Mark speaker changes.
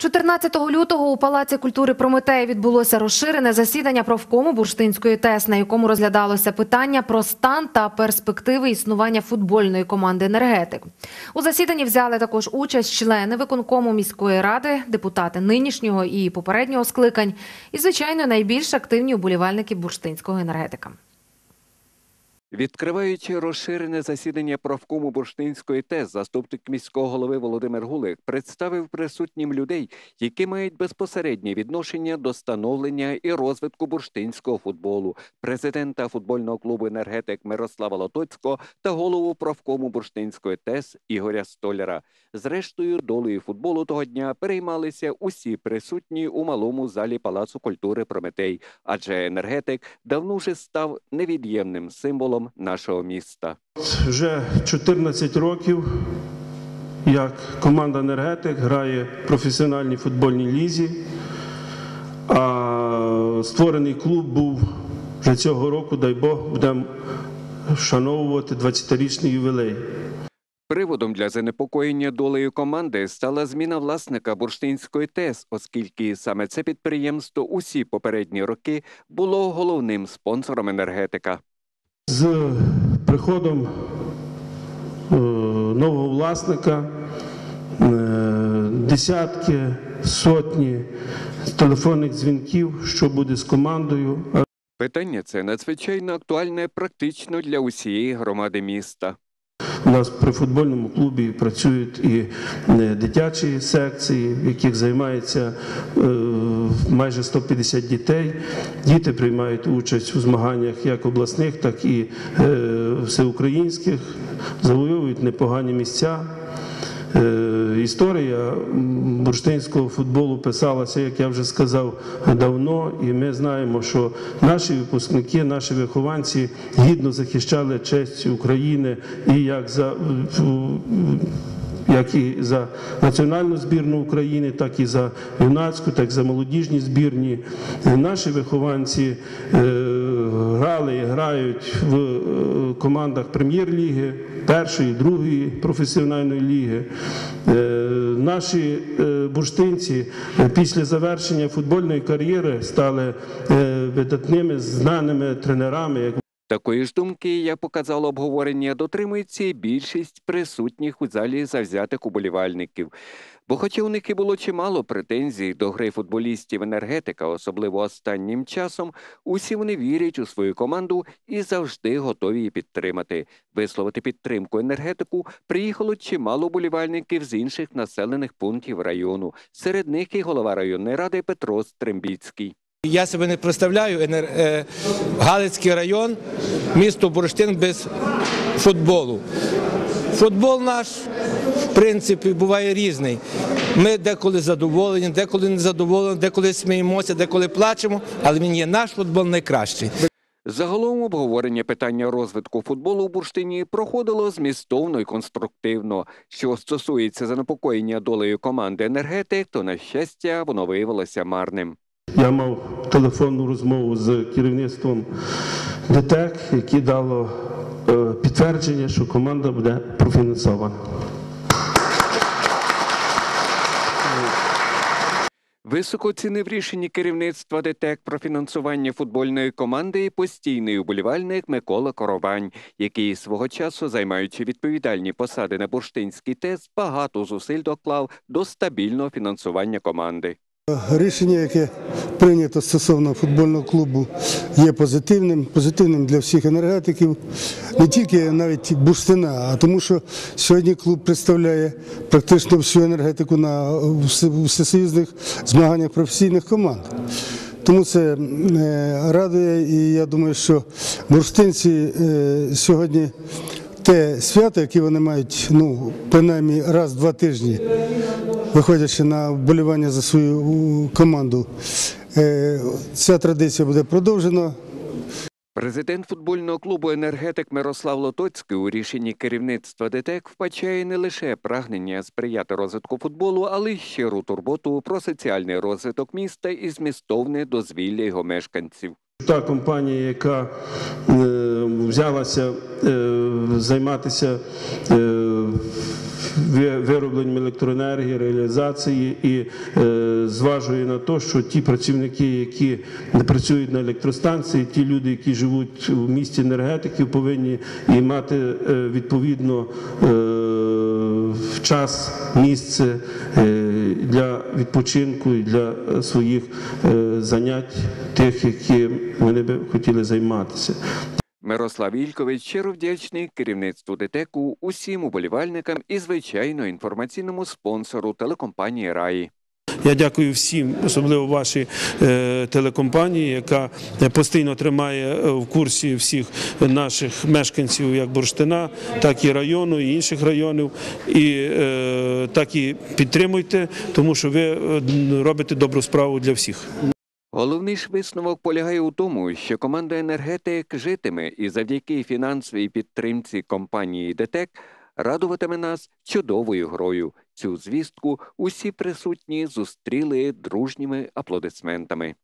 Speaker 1: 14 лютого у Палаці культури Прометей відбулося розширене засідання профкому Бурштинської ТЕС, на якому розглядалося питання про стан та перспективи існування футбольної команди «Енергетик». У засіданні взяли також участь члени виконкому міської ради, депутати нинішнього і попереднього скликань і, звичайно, найбільш активні уболівальники бурштинського енергетика.
Speaker 2: Відкриваючи розширене засідання правкому Бурштинської ТЕС, заступник міського голови Володимир Гулик представив присутнім людей, які мають безпосереднє відношення до становлення і розвитку бурштинського футболу, президента футбольного клубу енергетик Мирослава Лотоцького та голову правкому Бурштинської ТЕС Ігоря Столяра. Зрештою, долею футболу того дня переймалися усі присутні у малому залі Палацу культури Прометей, адже енергетик давно вже став невід'ємним символом нашого міста.
Speaker 3: Вже 14 років, як команда енергетик грає в професіональній футбольній лізі. А створений клуб був вже цього року, дай Бог, будемо вшановувати 20-річний ювілей.
Speaker 2: Приводом для занепокоєння долею команди стала зміна власника бурштинської ТЕС, оскільки саме це підприємство усі попередні роки було головним спонсором енергетика.
Speaker 3: З приходом е, нового власника е, десятки, сотні телефонних дзвінків, що буде з командою.
Speaker 2: Питання це надзвичайно актуальне практично для усієї громади міста.
Speaker 3: У нас при футбольному клубі працюють і е, дитячі секції, в яких займається е, майже 150 дітей. Діти приймають участь у змаганнях як обласних, так і е, всеукраїнських, завоюють непогані місця. Е, Історія бурштинського футболу писалася, як я вже сказав, давно, і ми знаємо, що наші випускники, наші вихованці гідно захищали честь України і як за як і за національну збірну України, так і за юнацьку, так і за молодіжні збірні. Наші вихованці е, грали і грають в е, командах прем'єр-ліги, першої, другої професіональної ліги. Е, Наші е, бурштинці після завершення футбольної кар'єри стали видатними знаними тренерами,
Speaker 2: Такої ж думки, як показало обговорення, дотримується і більшість присутніх у залі завзятих уболівальників. Бо хоча у них і було чимало претензій до гри футболістів енергетика, особливо останнім часом, усі вони вірять у свою команду і завжди готові її підтримати. Висловити підтримку енергетику приїхало чимало уболівальників з інших населених пунктів району. Серед них і голова районної ради Петро Стрембіцький.
Speaker 4: Я себе не представляю, е, Галицький район, місто Бурштин без футболу. Футбол наш, в принципі, буває різний. Ми деколи задоволені, деколи не задоволені, деколи сміємося, деколи плачемо, але він є наш футбол найкращий.
Speaker 2: Загалом обговорення питання розвитку футболу у Бурштині проходило змістовно і конструктивно. Що стосується занепокоєння долею команди енергетик, то на щастя воно виявилося марним.
Speaker 3: Я мав телефонну розмову з керівництвом ДТЕК, яке дало е, підтвердження, що команда буде профінансована.
Speaker 2: Високо оцінив рішення керівництва ДТЕК про фінансування футбольної команди і постійний уболівальник Микола Коровань, який свого часу, займаючи відповідальні посади на Бурштинській ТЕС, багато зусиль доклав до стабільного фінансування команди.
Speaker 5: Рішення, яке прийнято стосовно футбольного клубу, є позитивним, позитивним для всіх енергетиків, не тільки навіть бурштина, а тому, що сьогодні клуб представляє практично всю енергетику на всесоюзних змаганнях професійних команд. Тому це е, радує, і я думаю, що бурштинці е, сьогодні те свято, яке вони мають, ну принаймні раз в два тижні, виходячи на вболівання за свою команду. Е, Ця традиція буде продовжена.
Speaker 2: Президент футбольного клубу енергетик Мирослав Лотоцький у рішенні керівництва ДТЕК вбачає не лише прагнення сприяти розвитку футболу, але й щиру турботу про соціальний розвиток міста і змістовне дозвілля його мешканців.
Speaker 3: Та компанія, яка е, взялася е, займатися е, виробленням електроенергії, реалізації і е, зважує на те, що ті працівники, які працюють на електростанції, ті люди, які живуть у місті енергетиків, повинні і мати е, відповідно е, час, місце для відпочинку і для своїх занять, тих, які вони би хотіли займатися.
Speaker 2: Мирослав Ількович щиро вдячний керівництву ДТЕКу, усім уболівальникам і, звичайно, інформаційному спонсору телекомпанії Раї.
Speaker 3: Я дякую всім, особливо вашій е, телекомпанії, яка постійно тримає е, в курсі всіх наших мешканців, як Бурштина, так і району, і інших районів. І е, так і підтримуйте, тому що ви робите добру справу для всіх.
Speaker 2: Головний ж висновок полягає у тому, що команда енергетик житиме і завдяки фінансовій підтримці компанії ДТЕК радуватиме нас чудовою грою. Цю звістку усі присутні зустріли дружніми аплодисментами.